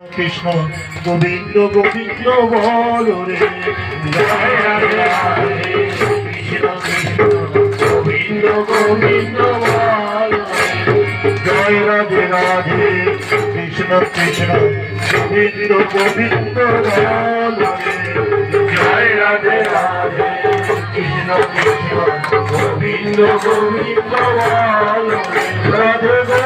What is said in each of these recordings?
কৃষ্ণ গোবিন্দ গোবিন্দ বল রে। কৃষ্ণ গোবিন্দ গোবিন্দ জয় রাধে রাধে কৃষ্ণ কৃষ্ণ গোবিন্দ গোবিন্দ বল জয় রাধে রাধে কৃষ্ণ কৃষ্ণ গোবিন্দ গোবিন্দ বল রাধে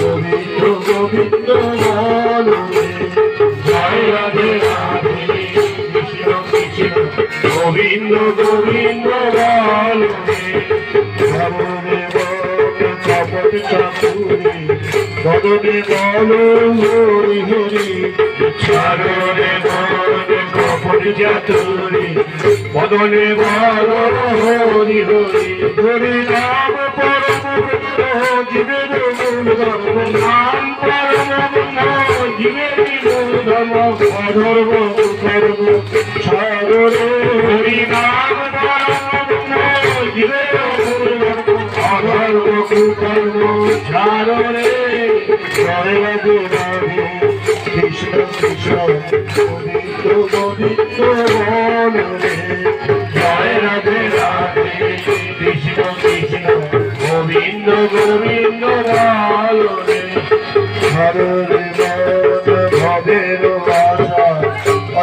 গোবিন্দ গোবিন্দ বল কপট বল হরি হরি সাগরে বল কপট চাতুরি বদনে বল হরি হরি হরি নাম পরম জীবের নাম পরম ধরব ধরব সাগরে হরি নাম ধরব ধরব সাগরে ধরব কৃষ্ণ কৃষ্ণ গোবিন্দ গোবিন্দ মনে জয় রাধে রাধে কৃষ্ণ কৃষ্ণ গোবিন্দ গোবিন্দ লালনে হরে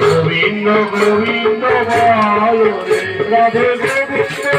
Govinda Govinda Radhe Govinda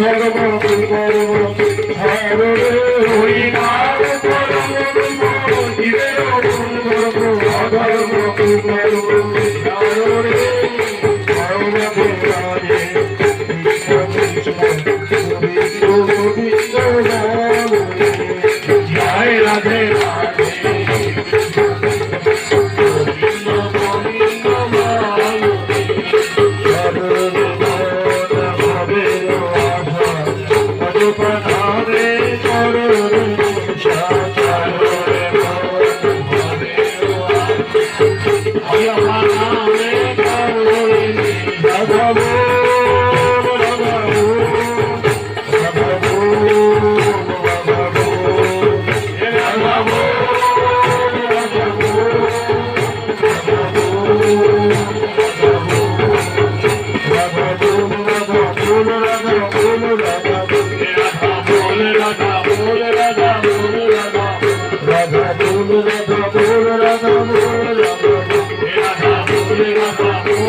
Thank you. Thank you.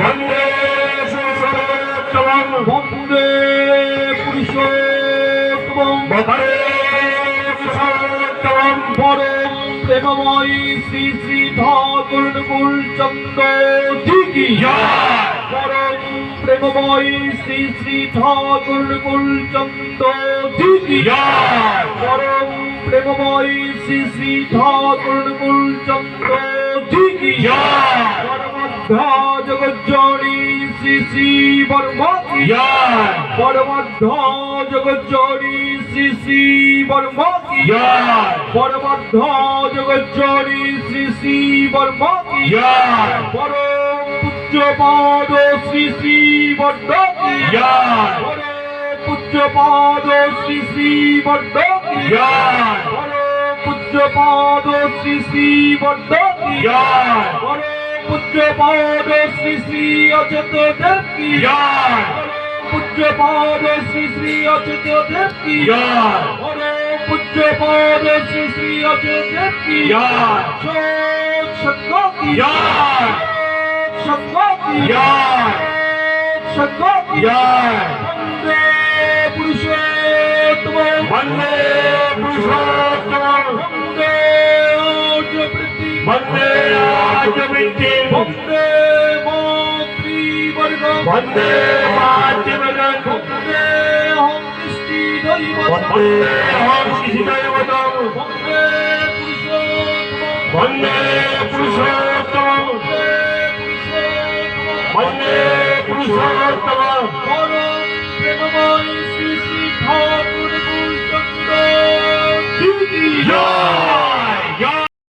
Purushottam বন্দে পুরুষোত্তম পরম প্রেমময় শ্রী শ্রী ঠাকুর চন্দ্র দিঘি পরম প্রেমময় শ্রী শ্রী ঠাকুর চন্দ্র দিঘি পরম প্রেমময় শ্রী শ্রী ঠাকুর চন্দ্র দিঘি পরমাধ্যা জগজ্জনী শ্রী শ্রী বর্মা কি পরমাধ্যা জগজ্জনী শ্রী শ্রী বর্মা পরমাধ্যা জগজ্জনী শ্রী শ্রী বর্মা কি পরম পূজ্যপাদ শ্রী শ্রী বর্মা পরম পূজ্যপাদ শ্রী শ্রী বর্মা কি পরম পূজ্যপাদ শ্রী শ্রী বর্মা কি পরম পূজ্যপাদ শ্রী শ্রী অচেত দেব কি পূজ্যপাদ শ্রী শ্রী অচেত দেব কি পরম পূজ্যপাদ শ্রী শ্রী অচেত দেব কি সৎ সত্য কি সত্য কি সত্য কি বন্দে পুরুষোত্তম বন্দে পুরুষোত্তম বন্দে আজমিতি বন্দে মাতৃবর্গ বন্দে মাতৃবর্গ বন্দে হং সৃষ্টি দৈবত। বন্দে হং সৃষ্টি দৈবত। বন্দে পুরুষোত্তম। বন্দে পুরুষোত্তম। বন্দে পুরুষোত্তম। পরম প্রেমময় শ্রী শ্রী ঠাকুর গুরুচন্দ্র জয়।